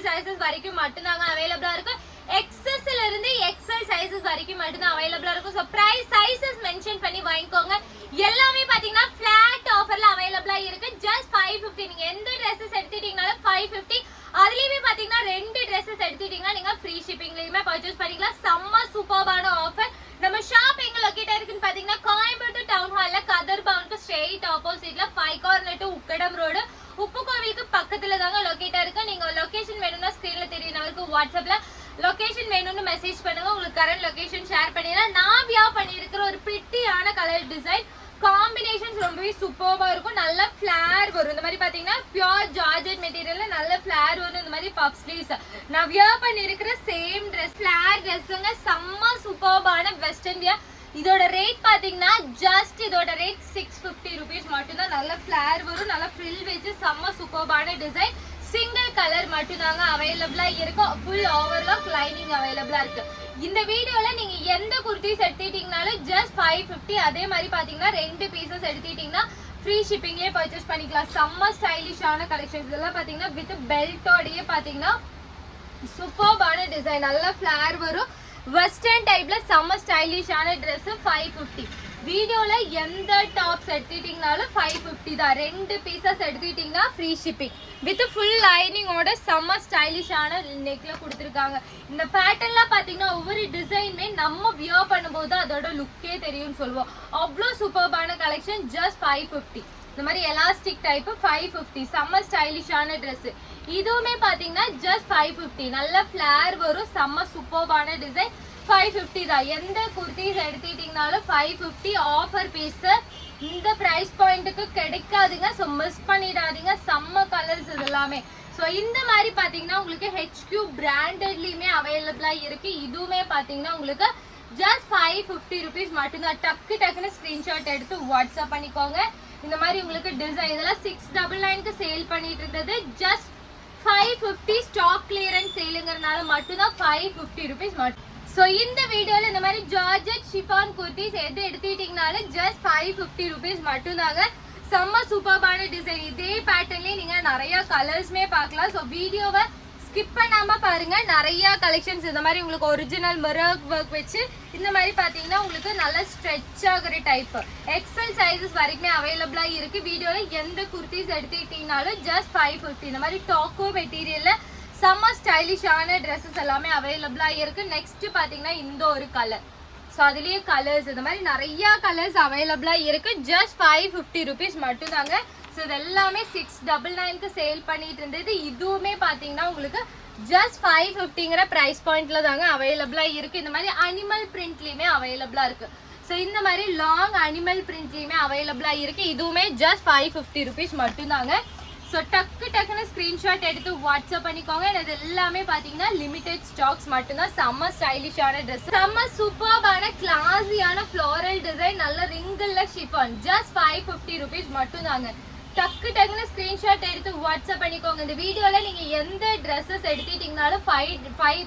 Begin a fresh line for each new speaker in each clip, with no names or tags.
மட்டும்தாங்க அவைலபிளா இருக்கும் எக்ஸஸ்ல இருந்து எக்ஸல் சைஸஸ் வரைக்கும் மட்டும்தான் அவைலபிளா இருக்கும். ஸோ ப்ரைஸ் சைஸஸ் மென்ஷன் பண்ணி வாங்கிக்கோங்க. எல்லாமே பாத்தீங்கன்னா ஃபிளாட் ஆஃபர்ல அவைலபிளா இருக்கு. ஜஸ்ட் ஃபைவ் ஃபிஃப்டி நீங்க எந்த ட்ரெஸ்ஸஸ் எடுத்துட்டீங்கனாலும் ஃபைவ் ஃபிஃப்டி அதுலயுமே பாத்தீங்கன்னா ரெண்டு ட்ரெஸ்ஸஸ் எடுத்துட்டீங்கன்னா நீங்க ஃப்ரீ ஷிப்பிங்லயுமே பர்ச்சேஸ் பண்ணிக்கலாம். செம்ம சூப்பர்பான ஆஃபர் நம்ம ஷாப் எங்க லொக்கேட் இருக்குன்னு பாத்தீங்கன்னா கோயம்புத்தூர் டவுன் ஹால்ல கதர் பவுனுக்கு ஸ்ட்ரெயிட் ஆப்போசிட்ல five corner to Ukkadam road உப்பு கோவிலுக்கு பக்கத்துல தாங்க லொக்கேட்டா இருக்கு நீங்க லொகேஷன் வேணும்னா ஸ்கிரீன்ல வாட்ஸ்அப்பில் லொக்கேஷன் வாட்ஸ்அப்ல லொகேஷன் வேணும்னு மெசேஜ் பண்ணுங்க. உங்களுக்கு கரண்ட் லொக்கேஷன் ஷேர் பண்ணிடுறேன் நான் வியா பண்ணியிருக்கிற ஒரு பிரிட்டியான கலர் டிசைன் காம்பினேஷன்ஸ் ரொம்பவே சூப்பர்வாக இருக்கும். நல்ல ஃப்ளேர் வரும். இந்த மாதிரி பார்த்தீங்கன்னா பியூர் ஜார்ஜெட் மெட்டீரியலில் நல்ல ஃப்ளேர் வரும். இந்த மாதிரி பஃப் ஸ்லீவ்ஸ் நான் வியர் பண்ணியிருக்கிற சேம் ட்ரெஸ் ஃப்ளேர் ட்ரெஸ்ஸுங்க செம்ம சூப்பர்பான வெஸ்டர்ன் வியர் இதோட ரேட் பார்த்தீங்கன்னா ஜஸ்ட் இதோட ரேட் சிக்ஸ் ஃபிஃப்டி ருபீஸ் மட்டும்தான். நல்ல ஃப்ளேர் வரும். நல்ல ஃப்ரில் வச்சு செம்ம சூப்பர்பான டிசைன் சிங்கிள் கலர் மட்டும்தாங்க அவைலபிளா இருக்கும் ஃபுல் ஓவர்லாக் லைனிங் அவைலபிளா இருக்கு. இந்த வீடியோல நீங்க எந்த குர்த்திஸ் எடுத்துட்டீங்கனாலும் ஜஸ்ட் ஃபைவ் ஃபிஃப்டி அதே மாதிரி பாத்தீங்கன்னா ரெண்டு பீசஸ் எடுத்துட்டீங்கன்னா ஃப்ரீ ஷிப்பிங்லேயே பர்ச்சேஸ் பண்ணிக்கலாம். செம்ம ஸ்டைலிஷான கலெக்ஷன்ஸ் இதெல்லாம் பாத்தீங்கன்னா வித் பெல்ட்டோடயே பாத்தீங்கன்னா சூப்பர்பான டிசைன் நல்ல ஃபிளேர் வரும். வெஸ்டர்ன் டைப்ல செம்ம ஸ்டைலிஷான ட்ரெஸ்ஸு ஃபைவ் ஃபிஃப்டி வீடியோல எந்த டாப்ஸ் எடுத்துட்டீங்கனாலும் ஃபைவ் ஃபிஃப்டி தான். ரெண்டு பீசஸ் எடுத்துக்கிட்டீங்கன்னா ஃப்ரீ ஷிப்பிங் வித் ஃபுல் லைனிங்கோட செம்ம ஸ்டைலிஷான நெக்ல கொடுத்துருக்காங்க. இந்த பேட்டர்ன்லாம் பார்த்தீங்கன்னா ஒவ்வொரு டிசைனுமே நம்ம வியர் பண்ணும்போது அதோட லுக்கே தெரியும்னு சொல்லுவோம். அவ்வளோ சூப்பர்பான கலெக்ஷன் ஜஸ்ட் ஃபைவ் ஃபிஃப்டி இந்த மாதிரி எலாஸ்டிக் டைப்பு ஃபைவ் ஃபிஃப்டி செம்ம ஸ்டைலிஷான ட்ரெஸ்ஸு இதுவுமே பார்த்தீங்கன்னா ஜஸ்ட் ஃபைவ் ஃபிஃப்டி நல்ல ஃப்ளேர் வரும் செம்ம சூப்பர்பான டிசைன் ஃபைவ் ஃபிஃப்டி தான். எந்த குர்த்திஸ் எடுத்துக்கிட்டிங்கனாலும் ஃபைவ் ஃபிஃப்டி ஆஃபர் பீஸு இந்த ப்ரைஸ் பாயிண்ட்டுக்கு கிடைக்காதுங்க. ஸோ மிஸ் பண்ணிடாதீங்க. செம்ம கலர்ஸ் இது எல்லாமே ஸோ இந்த மாதிரி பார்த்தீங்கன்னா உங்களுக்கு ஹெச்கியூ பிராண்டட்லேயுமே அவைலபிளாக இருக்குது இதுவுமே பார்த்தீங்கன்னா உங்களுக்கு ஜஸ்ட் ஃபைவ் ஃபிஃப்டி ருபீஸ் மட்டும்தான். டக்கு டக்குன்னு ஸ்க்ரீன்ஷாட் எடுத்து வாட்ஸ்அப் பண்ணிக்கோங்க. இந்த மாதிரி உங்களுக்கு டிசைன் இதெல்லாம் சிக்ஸ் டபுள் நைனுக்கு சேல் பண்ணிட்டு இருந்தது. Just five fifty stock clearance சேலுங்கிறனால மட்டும்தான் ஃபைவ் ஃபிஃப்டி ருபீஸ் மட்டும் ஸோ இந்த வீடியோவில் இந்த மாதிரி ஜார்ஜெட் ஷிஃபான் குர்த்திஸ் எது எடுத்துக்கிட்டிங்கனாலும் ஜஸ்ட் ஃபைவ் ஃபிஃப்டி ருபீஸ் மட்டும்தாங்க. செம்ம சூப்பர்பான டிசைன் இதே பேட்டர்ன்லேயே நீங்கள் நிறையா கலர்ஸ்மே பார்க்கலாம். ஸோ வீடியோவை ஸ்கிப் பண்ணாமல் பாருங்கள் நிறையா கலெக்ஷன்ஸ் இந்த மாதிரி உங்களுக்கு ஒரிஜினல் மிரக் ஒர்க் வச்சு இந்த மாதிரி பார்த்தீங்கன்னா உங்களுக்கு நல்ல ஸ்ட்ரெச் ஆகிற டைப் எக்ஸல் சைஸஸ் வரைக்குமே அவைலபிளாக இருக்குது வீடியோவில் எந்த குர்த்திஸ் எடுத்துக்கிட்டிங்கனாலும் ஜஸ்ட் ஃபைவ் ஃபிஃப்டி இந்த மாதிரி டாக்கோ மெட்டீரியலில் செம்ம ஸ்டைலிஷான ட்ரெஸ்ஸஸ் எல்லாமே அவைலபிளாக இருக்கு. நெக்ஸ்ட் பார்த்தீங்கன்னா இந்த ஒரு கலர் ஸோ அதுலேயே கலர்ஸ் இந்த மாதிரி நிறைய கலர்ஸ் அவைலபிளாக இருக்கு. ஜஸ்ட் ஃபைவ் ஃபிஃப்டி ருபீஸ் மட்டும்தாங்க. ஸோ இது எல்லாமே சிக்ஸ் டபுள் நைனுக்கு சேல் பண்ணிட்டு இருந்தது. இதுவுமே பார்த்தீங்கன்னா உங்களுக்கு ஜஸ்ட் ஃபைவ் ஃபிஃப்டிங்கிற ப்ரைஸ் பாயிண்ட்ல தாங்க அவைலபிளாக இருக்குது இந்த மாதிரி அனிமல் பிரிண்ட்லேயுமே அவைலபிளாக இருக்குது ஸோ இந்த மாதிரி லாங் அனிமல் பிரிண்ட்லேயுமே அவைலபிளாக இருக்குது இதுவுமே ஜஸ்ட் ஃபைவ் ஃபிஃப்டி ருபீஸ் மட்டும்தாங்க. ஸோ டக்கு டக்குன்னு ஸ்க்ரீன்ஷாட் எடுத்து வாட்ஸ்அப் பண்ணிக்கோங்க. இது எல்லாமே பார்த்தீங்கன்னா லிமிடெட் ஸ்டாக்ஸ் மட்டும்தான். செம்ம ஸ்டைலிஷான ட்ரெஸ் செம்ம சூப்பர்பான கிளாஸியான ஃப்ளோரல் டிசைன் நல்ல wrinkle chiffon just five fifty rupees மட்டும்தாங்க. டக்கு டக்குன்னு ஸ்க்ரீன்ஷாட் எடுத்து வாட்ஸ்அப் பண்ணிக்கோங்க. இந்த வீடியோவில் நீங்கள் எந்த dresses எடுத்துக்கிட்டிங்கனாலும் five five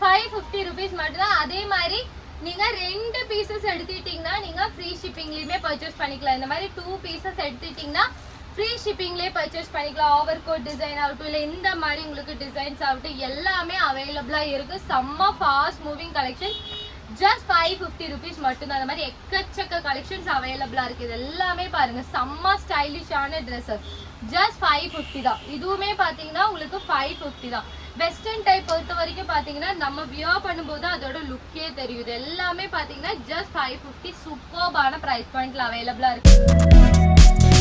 five fifty rupees மட்டும்தான். அதே மாதிரி நீங்கள் ரெண்டு பீசஸ் எடுத்துக்கிட்டிங்கன்னா நீங்கள் ஃப்ரீ ஷிப்பிங்லேயுமே பர்ச்சேஸ் பண்ணிக்கலாம். இந்த மாதிரி டூ பீசஸ் எடுத்துக்கிட்டிங்கன்னா ஃப்ரீ ஷிப்பிங்லேயே பர்ச்சேஸ் பண்ணிக்கலாம். ஓவர் கோட் டிசைன் ஆகட்டும் இல்லை இந்த மாதிரி உங்களுக்கு டிசைன்ஸ் ஆகட்டும் எல்லாமே அவைலபிளாக இருக்குது செம்ம fast moving collection just five fifty rupees மட்டும்தான். அந்த மாதிரி எக்கச்சக்க கலெக்ஷன்ஸ் அவைலபிளாக இருக்குது இது எல்லாமே பாருங்கள் செம்ம ஸ்டைலிஷான ட்ரெஸ்ஸஸ் ஜஸ்ட் ஃபைவ் ஃபிஃப்டி தான். இதுவுமே பார்த்தீங்கன்னா உங்களுக்கு ஃபைவ் ஃபிஃப்டி தான். வெஸ்டர்ன் டைப் பொறுத்த வரைக்கும் பார்த்தீங்கன்னா நம்ம வியர் பண்ணும்போது அதோட லுக்கே தெரியுது. எல்லாமே பார்த்தீங்கன்னா ஜஸ்ட் ஃபைவ் ஃபிஃப்டி சூப்பர்பான ப்ரைஸ் பாயிண்ட்ல அவைலபிளாக இருக்குது